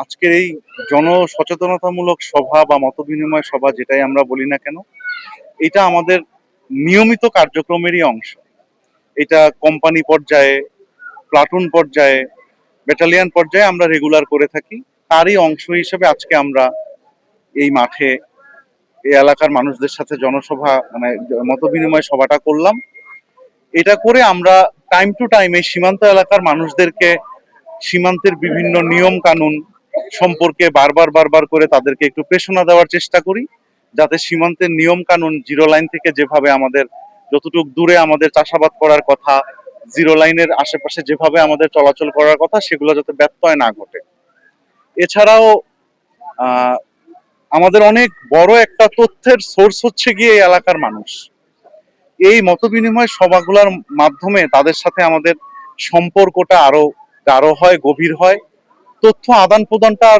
আজকের এই জনসচেতনতামূলক সভা বা মতবিনিময় সভা যেটাই আমরা বলি না কেন, এটা আমাদের নিয়মিত কার্যক্রমেরই অংশ। এটা কোম্পানি পর্যায়ে, প্লাটুন পর্যায়ে, ব্যাটালিয়ান পর্যায়ে আমরা রেগুলার করে থাকি। তারই অংশ হিসেবে আজকে আমরা এই মাঠে এই এলাকার মানুষদের সাথে জনসভা মানে মতবিনিময় সভাটা করলাম। এটা করে আমরা টাইম টু টাইম এই সীমান্ত এলাকার মানুষদেরকে সীমান্তের বিভিন্ন নিয়ম কানুন সম্পর্কে বারবার বারবার করে তাদেরকে একটু প্রেষণা দেওয়ার চেষ্টা করি, যাতে সীমান্তের নিয়ম কানুন জিরো লাইন থেকে যেভাবে আমাদের যতটুক দূরে আমাদের চাষাবাদ করার কথা, জিরো লাইনের আশেপাশে যেভাবে আমাদের চলাচল করার কথা, সেগুলো যাতে ব্যত্যয় না ঘটে। এছাড়াও আমাদের অনেক বড় একটা তথ্যের সোর্স হচ্ছে গিয়ে এই এলাকার মানুষ। এই মতবিনিময় সভাগুলোর মাধ্যমে তাদের সাথে আমাদের সম্পর্কটা আরও গাঢ় হয়, গভীর হয়। তথ্য আদান প্রদানটা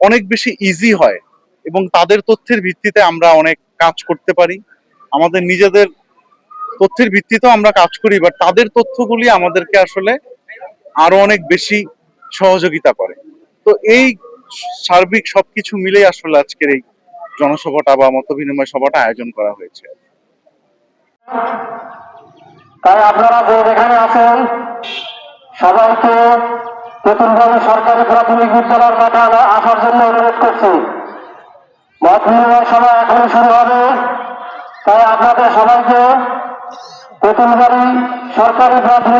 অনেক বেশি ইজি হয় এবং তাদের তথ্যের ভিত্তিতে আমরা অনেক কাজ করতে পারি। আমাদের নিজেদের তথ্যের ভিত্তিতেও আমরা কাজ করি বাট তাদের তথ্যগুলি আমাদেরকে আসলে আরও অনেক বেশি সহযোগিতা করে। তো এই সার্বিক সবকিছু মিলেই আসলে আজকের এই জনসভাটা বা মতবিনিময় সভাটা আয়োজন করা হয়েছে। তাই আপনারা যে যেখানে আছেন, সবাইকে তেঁতুলবাড়ি সরকারি প্রাথমিক বিদ্যালয়ের মাঠে আসার জন্য অনুরোধ করছি। মত বিনিময় সভা এখন শুরু হবে। তাই আপনাদের সবাইকে তেঁতুলবাড়ি সরকারি প্রাথমিক